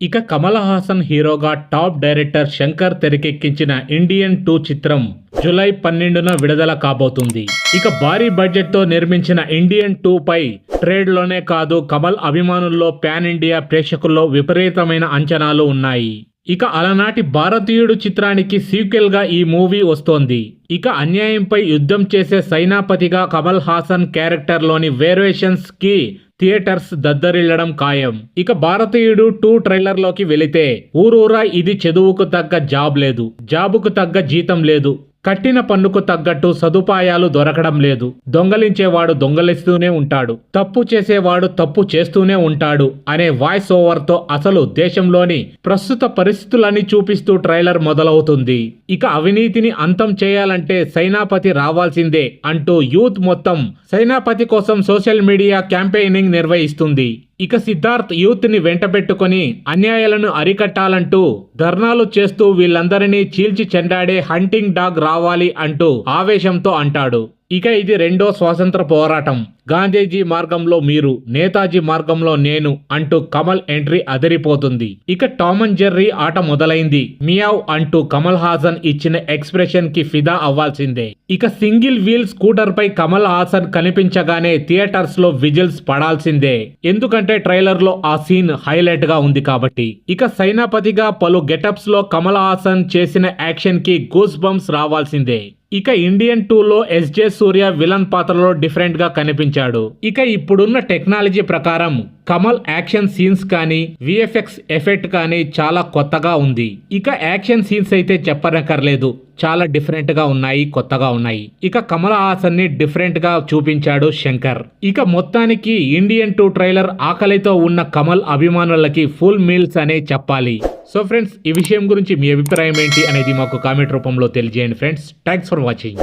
ఇక కమల్ హాసన్ హీరోగా top director Shankar తెరకెక్కించిన ఇండియన్ టూ చిత్రం జూలై పన్నెండున విడుదల కాబోతుంది. ఇక భారీ బడ్జెట్తో నిర్మించిన ఇండియన్ టూ పై ట్రేడ్లోనే కాదు కమల్ అభిమానుల్లో పాన్ ఇండియా ప్రేక్షకుల్లో విపరీతమైన అంచనాలు ఉన్నాయి. ఇక అలనాటి భారతీయుడు చిత్రానికి సీక్వెల్గా ఈ మూవీ వస్తోంది. ఇక అన్యాయంపై యుద్ధం చేసే సైనాపతిగా కమల్ హాసన్ క్యారెక్టర్లోని వేరియేషన్స్కి థియేటర్స్ దద్దరిల్లడం ఖాయం. ఇక భారతీయుడు టూ ట్రైలర్లోకి వెళితే ఊరూరా ఇది చదువుకు తగ్గ జాబ్ లేదు. జాబుకు తగ్గ జీతం లేదు. కట్టిన పన్నుకు తగ్గట్టు సదుపాయాలు దొరకడం లేదు. దొంగలించేవాడు దొంగలిస్తూనే ఉంటాడు. తప్పు చేసేవాడు తప్పు చేస్తూనే ఉంటాడు అనే వాయిస్ ఓవర్తో అసలు దేశంలోని ప్రస్తుత పరిస్థితులని చూపిస్తూ ట్రైలర్ మొదలవుతుంది. ఇక అవినీతిని అంతం చేయాలంటే సైనాపతి రావాల్సిందే అంటూ యూత్ మొత్తం సైనాపతి కోసం సోషల్ మీడియా క్యాంపెయినింగ్ నిర్వహిస్తుంది. ఇక సిద్ధార్థ్ యూత్ని వెంటబెట్టుకొని అన్యాయాలను అరికట్టాలంటూ ధర్నాలు చేస్తూ వీళ్ళందరినీ చీల్చి చెండాడే హంటింగ్ డాగ్ రావాలి అంటూ ఆవేశంతో అంటాడు. ఇక ఇది రెండో స్వాతంత్ర పోరాటం. గాంధీజీ మార్గంలో మీరు నేతాజీ మార్గంలో నేను అంటూ కమల్ ఎంట్రీ అదిరిపోతుంది. ఇక టామ్ అండ్ జెర్రీ ఆట మొదలైంది. మియావ్ అంటూ కమల్ హాసన్ ఇచ్చిన ఎక్స్ప్రెషన్కి ఫిదా అవ్వాల్సిందే. ఇక సింగిల్ వీల్ స్కూటర్ పై కమల్ హాసన్ కనిపించగానే థియేటర్స్లో విజిల్స్ పడాల్సిందే. ఎందుకంటే ట్రైలర్లో ఆ సీన్ హైలైట్గా ఉంది కాబట్టి. ఇక సైనాపతిగా పలు గెటప్స్లో కమల్ హాసన్ చేసిన యాక్షన్కి గూస్ బంప్స్ రావాల్సిందే. ఇక ఇండియన్ టూలో ఎస్జే సూర్య విలన్ పాత్రలో డిఫరెంట్గా కనిపించాడు. ఇక ఇప్పుడున్న టెక్నాలజీ ప్రకారం కమల్ యాక్షన్ సీన్స్ కానీ విఎఫ్ఎక్స్ ఎఫెక్ట్ కానీ చాలా కొత్తగా ఉంది. ఇక యాక్షన్ సీన్స్ అయితే చెప్పనక్కర్లేదు. చాలా డిఫరెంట్గా ఉన్నాయి కొత్తగా ఉన్నాయి. ఇక కమల్ హాసన్ని డిఫరెంట్గా చూపించాడు శంకర్. ఇక మొత్తానికి ఇండియన్ టూ ట్రైలర్ ఆకలితో ఉన్న కమల్ అభిమానులకి ఫుల్ మీల్స్ అనే చెప్పాలి. సో ఫ్రెండ్స్ ఈ విషయం గురించి మీ అభిప్రాయం ఏంటి అనేది మాకు కామెంట్ రూపంలో తెలియజేయండి ఫ్రెండ్స్ థ్యాంక్స్ ఫర్ వాచింగ్